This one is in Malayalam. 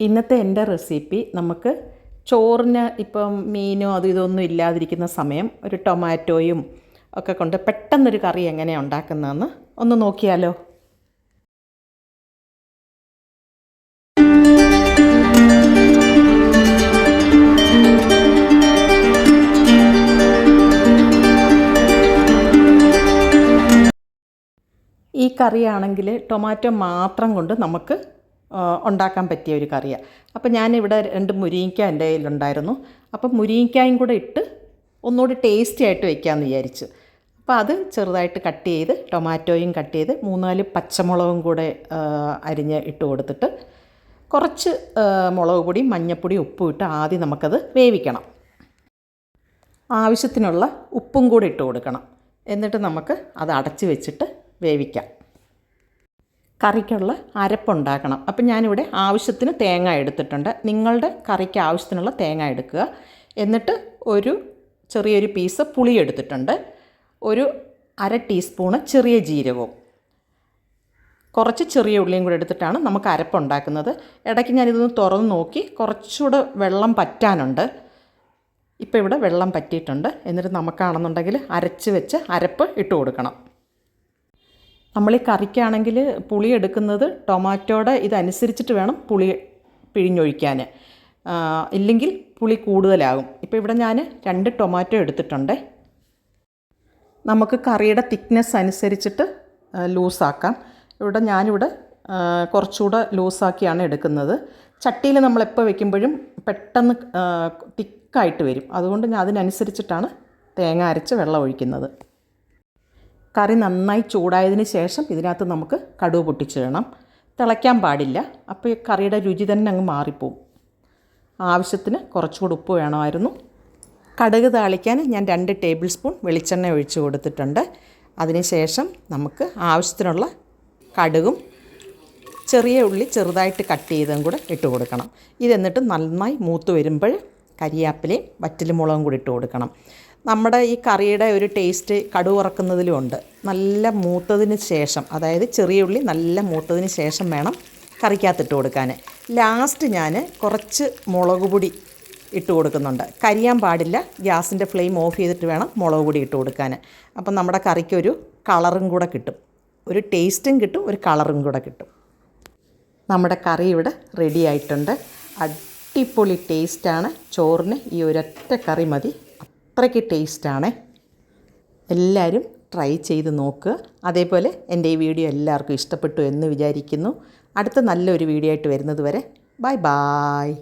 ഇന്നത്തെ എന്റെ റെസിപ്പി നമുക്ക് ചോറിന് ഇപ്പം മീനോ അതും ഇതൊന്നും ഇല്ലാതിരിക്കുന്ന സമയം ഒരു ടൊമാറ്റോയും ഒക്കെ കൊണ്ട് പെട്ടെന്നൊരു കറി എങ്ങനെയാണ് ഉണ്ടാക്കുന്നതെന്ന് ഒന്ന് നോക്കിയാലോ? ഈ കറിയാണെങ്കിൽ ടൊമാറ്റോ മാത്രം കൊണ്ട് നമുക്ക് ഉണ്ടാക്കാൻ പറ്റിയ ഒരു കറിയാണ് അപ്പോൾ ഞാനിവിടെ രണ്ട് മുരിങ്ങയ്ക്ക എന്റെ കയ്യിലുണ്ടായിരുന്നു. അപ്പം മുരിങ്ങയ്ക്കായും കൂടെ ഇട്ട് ഒന്നുകൂടി ടേസ്റ്റി ആയിട്ട് വയ്ക്കാമെന്ന് വിചാരിച്ചു. അപ്പോൾ അത് ചെറുതായിട്ട് കട്ട് ചെയ്ത് ടൊമാറ്റോയും കട്ട് ചെയ്ത് മൂന്നാൽ പച്ചമുളകും കൂടെ അരിഞ്ഞ് ഇട്ട് കൊടുത്തിട്ട് കുറച്ച് മുളക് പൊടി മഞ്ഞൾപ്പൊടി ഉപ്പും ഇട്ട് ആദ്യം നമുക്കത് വേവിക്കണം. ആവശ്യത്തിനുള്ള ഉപ്പും കൂടെ ഇട്ട് കൊടുക്കണം. എന്നിട്ട് നമുക്ക് അത് അടച്ച് വെച്ചിട്ട് വേവിക്കാം. കറിക്കുള്ള അരപ്പുണ്ടാക്കണം. അപ്പം ഞാനിവിടെ ആവശ്യത്തിന് തേങ്ങ എടുത്തിട്ടുണ്ട്. നിങ്ങളുടെ കറിക്ക് ആവശ്യത്തിനുള്ള തേങ്ങ എടുക്കുക. എന്നിട്ട് ഒരു ചെറിയൊരു പീസ് പുളി എടുത്തിട്ടുണ്ട്. ഒരു അര ടീസ്പൂണ് ചെറിയ ജീരകവും. കുറച്ച് ചെറിയ ഉള്ളിയും കൂടെ എടുത്തിട്ടാണ് നമുക്ക് അരപ്പുണ്ടാക്കുന്നത്. ഇടയ്ക്ക് ഞാനിതൊന്ന് തുറന്ന് നോക്കി. കുറച്ചുകൂടെ വെള്ളം പറ്റാനുണ്ട്. ഇപ്പോൾ ഇവിടെ വെള്ളം പറ്റിയിട്ടുണ്ട്. എന്നിട്ട് നമുക്കാണെന്നുണ്ടെങ്കിൽ അരച്ച് വെച്ച് അരപ്പ് ഇട്ട് കൊടുക്കണം. നമ്മൾ ഈ കറിക്കാണെങ്കിൽ പുളി എടുക്കുന്നത് ടൊമാറ്റോയുടെ ഇതനുസരിച്ചിട്ട് വേണം പുളി പിഴിഞ്ഞൊഴിക്കാൻ. ഇല്ലെങ്കിൽ പുളി കൂടുതലാകും. ഇപ്പോൾ ഇവിടെ ഞാൻ രണ്ട് ടൊമാറ്റോ എടുത്തിട്ടുണ്ട്. നമുക്ക് കറിയുടെ തിക്നെസ് അനുസരിച്ചിട്ട് ലൂസാക്കാം. ഇവിടെ ഞാനിവിടെ കുറച്ചുകൂടെ ലൂസാക്കിയാണ് എടുക്കുന്നത്. ചട്ടിയിൽ നമ്മൾ നമ്മളെപ്പോൾ വെക്കുമ്പോഴും പെട്ടെന്ന് തിക്കായിട്ട് വരും. അതുകൊണ്ട് ഞാൻ അതിനനുസരിച്ചിട്ടാണ് തേങ്ങ അരച്ച് വെള്ളം ഒഴിക്കുന്നത്. കറി നന്നായി ചൂടായതിന് ശേഷം ഇതിനകത്ത് നമുക്ക് കടുവ് പൊട്ടിച്ചിടണം. തിളയ്ക്കാൻ പാടില്ല. അപ്പോൾ ഈ കറിയുടെ രുചി തന്നെ അങ്ങ് മാറിപ്പോവും. ആവശ്യത്തിന് കുറച്ചുകൂടി ഉപ്പ് വേണമായിരുന്നു. കടുക് താളിക്കാൻ ഞാൻ രണ്ട് ടേബിൾ സ്പൂൺ വെളിച്ചെണ്ണ ഒഴിച്ച് കൊടുത്തിട്ടുണ്ട്. അതിനുശേഷം നമുക്ക് ആവശ്യത്തിനുള്ള കടുകും ചെറിയ ഉള്ളി ചെറുതായിട്ട് കട്ട് ചെയ്തതും കൂടെ ഇട്ട് കൊടുക്കണം. ഇതെന്നിട്ട് നന്നായി മൂത്ത് വരുമ്പോൾ കരിയാപ്പിലയും വറ്റലുമുളകും കൂടി ഇട്ട് കൊടുക്കണം. നമ്മുടെ ഈ കറിയുടെ ഒരു ടേസ്റ്റ് കടുവറക്കുന്നതിലുമുണ്ട് നല്ല മൂത്തതിന് ശേഷം അതായത് ചെറിയ ഉള്ളി നല്ല മൂത്തതിന് ശേഷം വേണം കറിക്കകത്തിട്ട് കൊടുക്കാൻ ലാസ്റ്റ് ഞാൻ കുറച്ച് മുളക് പൊടി ഇട്ട് കൊടുക്കുന്നുണ്ട്. കരിയാൻ പാടില്ല ഗ്യാസിന്റെ ഫ്ലെയിം ഓഫ് ചെയ്തിട്ട് വേണം മുളക് പൊടി ഇട്ട് കൊടുക്കാൻ അപ്പം നമ്മുടെ കറിക്കൊരു കളറും കൂടെ കിട്ടും. ഒരു ടേസ്റ്റും കിട്ടും ഒരു കളറും കൂടെ കിട്ടും. നമ്മുടെ കറി ഇവിടെ റെഡി ആയിട്ടുണ്ട്. അടിപൊളി ടേസ്റ്റാണ് ചോറിന് ഈ ഒരൊറ്റ കറി മതി. അത്രയ്ക്ക് ടേസ്റ്റാണ്. എല്ലാവരും ട്രൈ ചെയ്ത് നോക്കുക അതേപോലെ എന്റെ ഈ വീഡിയോ എല്ലാവർക്കും ഇഷ്ടപ്പെട്ടു എന്ന് വിചാരിക്കുന്നു. അടുത്ത നല്ലൊരു വീഡിയോ ആയിട്ട് വരുന്നത് വരെ ബൈ ബായ്